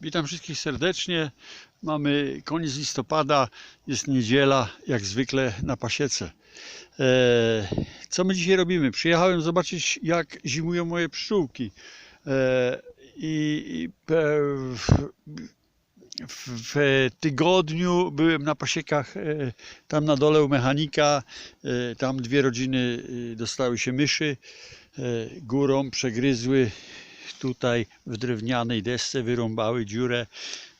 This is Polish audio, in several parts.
Witam wszystkich serdecznie. Mamy koniec listopada, jest niedziela, jak zwykle na pasiece. Eee, co my dzisiaj robimy? Przyjechałem zobaczyć, jak zimują moje pszczółki. Eee, I i w, w, w tygodniu byłem na pasiekach e, tam na dole u mechanika. E, tam dwie rodziny e, dostały się myszy. E, górą przegryzły tutaj w drewnianej desce, wyrąbały dziurę.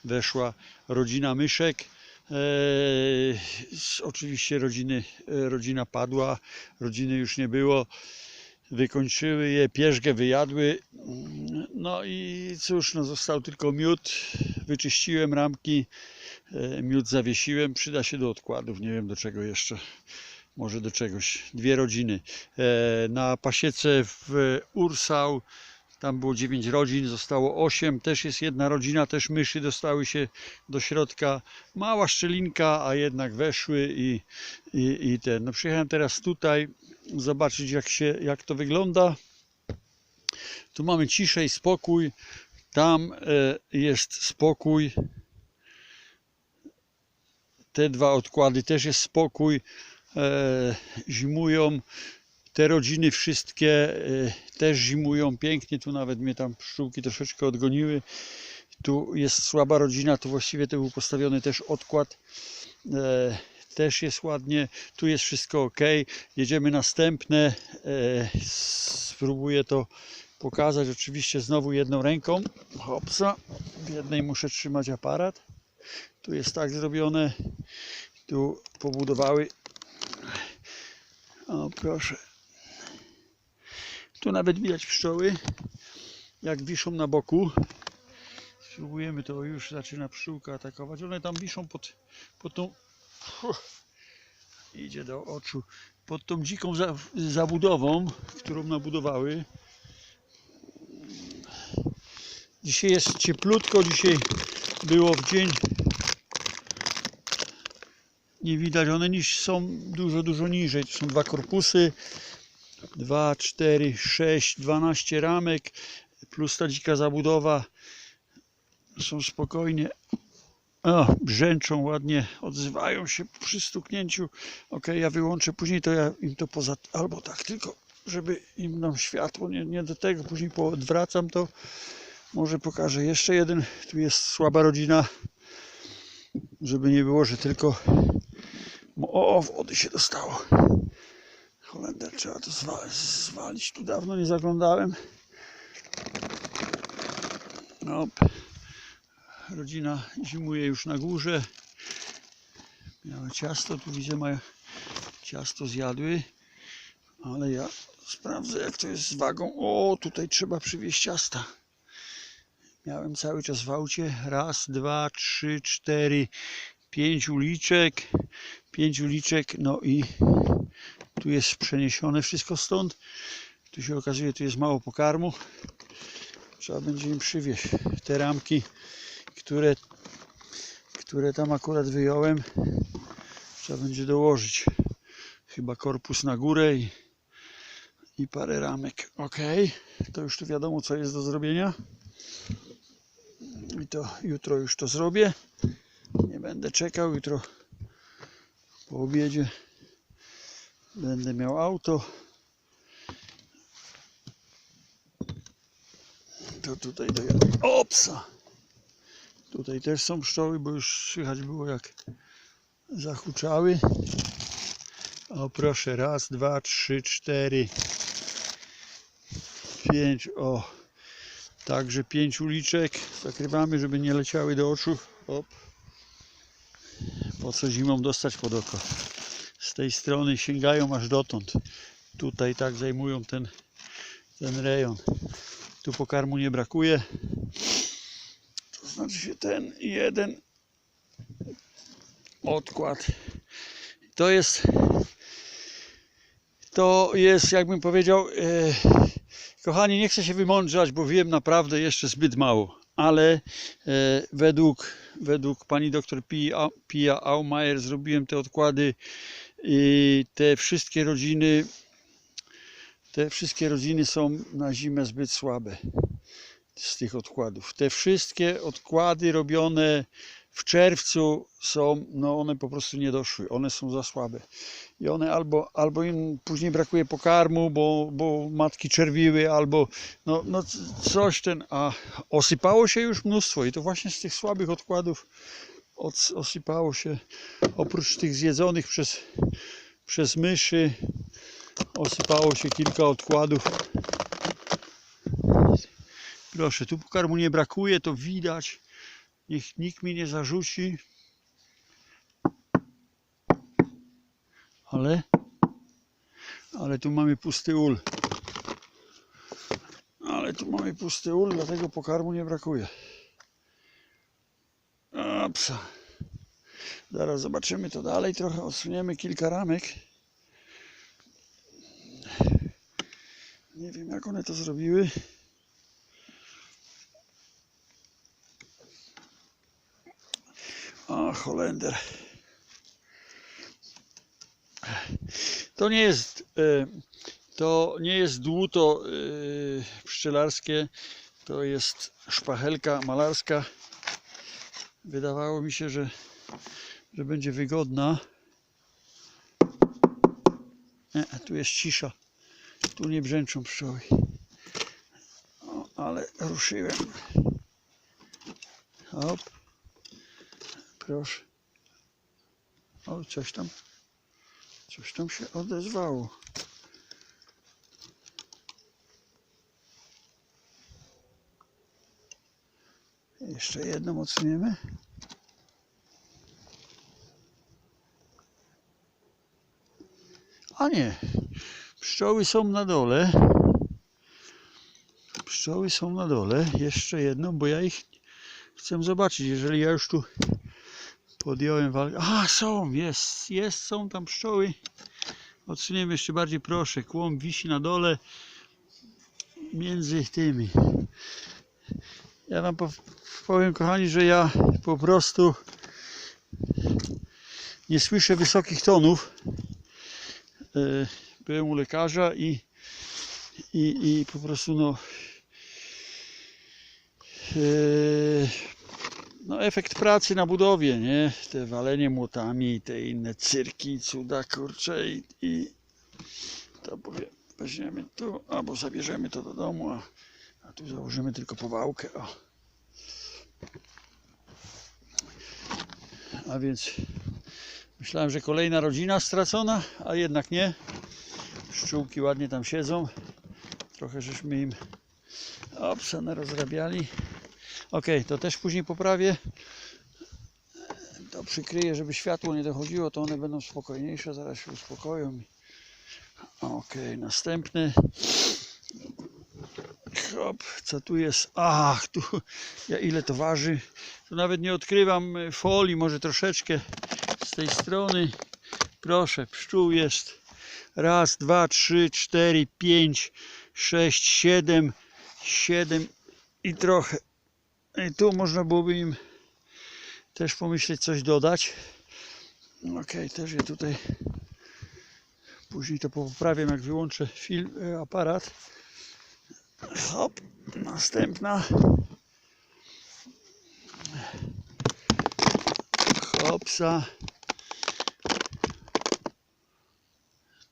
Weszła rodzina myszek. E, s- oczywiście rodziny, e, rodzina padła, rodziny już nie było. Wykończyły je, pierzgę wyjadły. No i cóż, no został tylko miód. Wyczyściłem ramki, e, miód zawiesiłem. Przyda się do odkładów, nie wiem do czego jeszcze. Może do czegoś. Dwie rodziny. E, Na pasiece w Ursał tam było 9 rodzin, zostało 8. Też jest jedna rodzina, też myszy dostały się do środka. Mała szczelinka, a jednak weszły i, i, i ten. No przyjechałem teraz tutaj zobaczyć jak, się, jak to wygląda. Tu mamy ciszę i spokój. Tam e, jest spokój. Te dwa odkłady też jest spokój. E, zimują. Te rodziny wszystkie e, też zimują pięknie. Tu nawet mnie tam pszczółki troszeczkę odgoniły. Tu jest słaba rodzina, to właściwie to był postawiony też odkład. E, też jest ładnie. Tu jest wszystko ok. Jedziemy następne. E, spróbuję to pokazać. Oczywiście znowu jedną ręką. Hopsa. W jednej muszę trzymać aparat. Tu jest tak zrobione. Tu pobudowały. O proszę. Tu nawet widać pszczoły, jak wiszą na boku. Spróbujemy to, już zaczyna pszczółka atakować. One tam wiszą pod, pod tą... Fuh, idzie do oczu. Pod tą dziką za, zabudową, którą nabudowały. Dzisiaj jest cieplutko, dzisiaj było w dzień. Nie widać, one niż są dużo, dużo niżej. To są dwa korpusy. 2, 4, 6, 12 ramek plus ta dzika zabudowa. Są spokojnie. O, brzęczą ładnie, odzywają się przy stuknięciu. Ok, ja wyłączę później to ja im to poza, albo tak tylko żeby im dam światło, nie, nie do tego później odwracam to. Może pokażę jeszcze jeden, tu jest słaba rodzina żeby nie było, że tylko o wody się dostało Holender trzeba to zwa zwalić. Tu dawno nie zaglądałem. Op. Rodzina zimuje już na górze. Miała ciasto, tu widzę mają ciasto zjadły. Ale ja sprawdzę jak to jest z wagą. O, tutaj trzeba przywieźć ciasta. Miałem cały czas w aucie. Raz, dwa, trzy, cztery, pięć uliczek. Pięć uliczek, no i tu jest przeniesione wszystko stąd. Tu się okazuje, tu jest mało pokarmu. Trzeba będzie im przywieźć te ramki, które, które tam akurat wyjąłem. Trzeba będzie dołożyć chyba korpus na górę i, i parę ramek. Ok, to już tu wiadomo, co jest do zrobienia. I to jutro już to zrobię. Nie będę czekał. Jutro po obiedzie Będę miał auto. To tutaj dojadę. Opsa! Tutaj też są pszczoły, bo już słychać było jak zahuczały. O proszę, raz, dwa, trzy, cztery, pięć, o. Także pięć uliczek zakrywamy, żeby nie leciały do oczu. Op. Po co zimą dostać pod oko tej strony sięgają aż dotąd. Tutaj tak zajmują ten, ten rejon. Tu pokarmu nie brakuje. To znaczy się ten jeden odkład. To jest to jest jakbym powiedział e, kochani nie chcę się wymądrzać, bo wiem naprawdę jeszcze zbyt mało ale e, według, według pani doktor Pia, Pia Aumayer zrobiłem te odkłady i te wszystkie rodziny te wszystkie rodziny są na zimę zbyt słabe z tych odkładów. Te wszystkie odkłady robione w czerwcu są, no one po prostu nie doszły, one są za słabe. I one albo, albo im później brakuje pokarmu, bo, bo matki czerwiły, albo no, no coś ten, a osypało się już mnóstwo i to właśnie z tych słabych odkładów os- osypało się, oprócz tych zjedzonych przez, przez myszy, osypało się kilka odkładów. Proszę, tu pokarmu nie brakuje, to widać. Niech nikt mi nie zarzuci. Ale, ale tu mamy pusty ul. Ale tu mamy pusty ul, dlatego pokarmu nie brakuje. A, psa. Zaraz zobaczymy to dalej. Trochę odsuniemy kilka ramek. Nie wiem jak one to zrobiły. A, Holender. To nie jest, e, to nie jest dłuto e, pszczelarskie, to jest szpachelka malarska. Wydawało mi się, że, że będzie wygodna. Nie, tu jest cisza. Tu nie brzęczą pszczoły. O, ale ruszyłem. Hop. Proszę. O, coś tam. Coś tam się odezwało. Jeszcze jedną odsuniemy. A nie. Pszczoły są na dole. Pszczoły są na dole. Jeszcze jedną, bo ja ich chcę zobaczyć. Jeżeli ja już tu podjąłem walkę. A, są, jest, jest, są tam pszczoły. Odsuniemy jeszcze bardziej, proszę. Kłom wisi na dole między tymi. Ja wam pow- powiem, kochani, że ja po prostu nie słyszę wysokich tonów. E, Byłem u lekarza i, i, i po prostu no, e, no efekt pracy na budowie, nie? Te walenie młotami i te inne cyrki, cuda, kurcze i, i to powie, weźmiemy tu, albo zabierzemy to do domu, a tu założymy tylko powałkę, o. A więc myślałem, że kolejna rodzina stracona, a jednak nie. Pszczółki ładnie tam siedzą. Trochę żeśmy im opsa rozrabiali. Ok, to też później poprawię. To przykryję, żeby światło nie dochodziło, to one będą spokojniejsze, zaraz się uspokoją. Ok, następny. Hop, co tu jest? Ach, tu, ja ile to waży? Tu nawet nie odkrywam y, folii, może troszeczkę z tej strony. Proszę, pszczół jest. Raz, dwa, trzy, cztery, pięć, sześć, siedem, siedem i trochę. I tu można byłoby im też pomyśleć coś dodać. Ok, też je tutaj później to poprawiam jak wyłączę film, e, aparat. Hop, następna. Hopsa.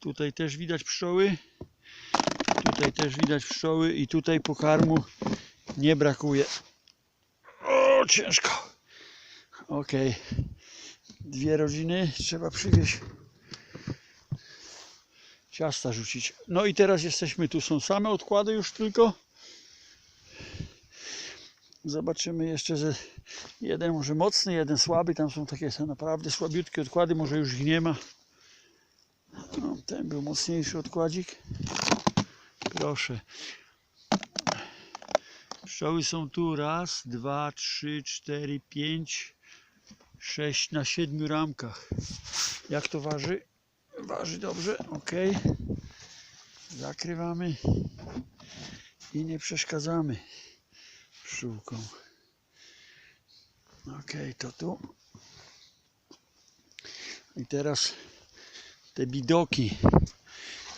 Tutaj też widać pszczoły. Tutaj też widać pszczoły i tutaj pokarmu nie brakuje. O, ciężko. Ok. Dwie rodziny trzeba przywieźć. Ciasta rzucić. No i teraz jesteśmy, tu są same odkłady już tylko. Zobaczymy jeszcze, że jeden może mocny, jeden słaby. Tam są takie naprawdę słabiutkie odkłady, może już ich nie ma. No, ten był mocniejszy odkładzik. Proszę. Pszczoły są tu raz, dwa, trzy, cztery, pięć, sześć na siedmiu ramkach. Jak to waży? Waży dobrze, ok. Zakrywamy i nie przeszkadzamy pszczółkom. Ok, to tu. I teraz te bidoki.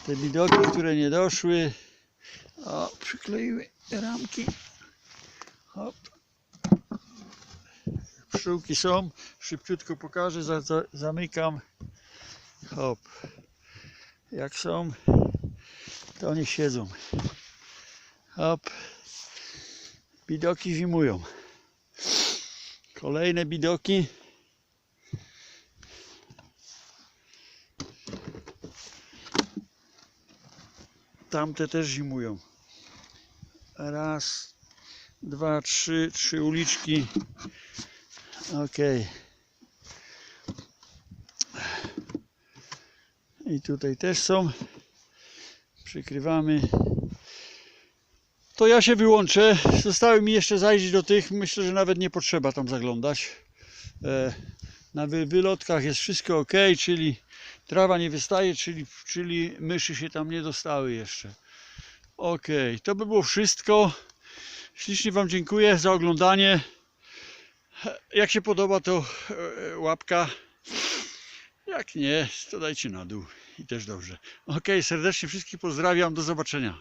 Te bidoki, które nie doszły. O, przykleiły ramki. Hop. Pszczółki są, szybciutko pokażę, za, za, zamykam. Hop. Jak są, to one siedzą. Hop. Bidoki zimują. Kolejne bidoki. Tamte też zimują. Raz, dwa, trzy, trzy uliczki. Ok. I tutaj też są. Przykrywamy. To ja się wyłączę. Zostały mi jeszcze zajrzeć do tych. Myślę, że nawet nie potrzeba tam zaglądać. E, na wy- wylotkach jest wszystko ok, czyli trawa nie wystaje, czyli, czyli myszy się tam nie dostały jeszcze. Ok, to by było wszystko. Ślicznie Wam dziękuję za oglądanie. Jak się podoba, to e, łapka. Jak nie, to dajcie na dół i też dobrze. Ok, serdecznie wszystkich pozdrawiam. Do zobaczenia.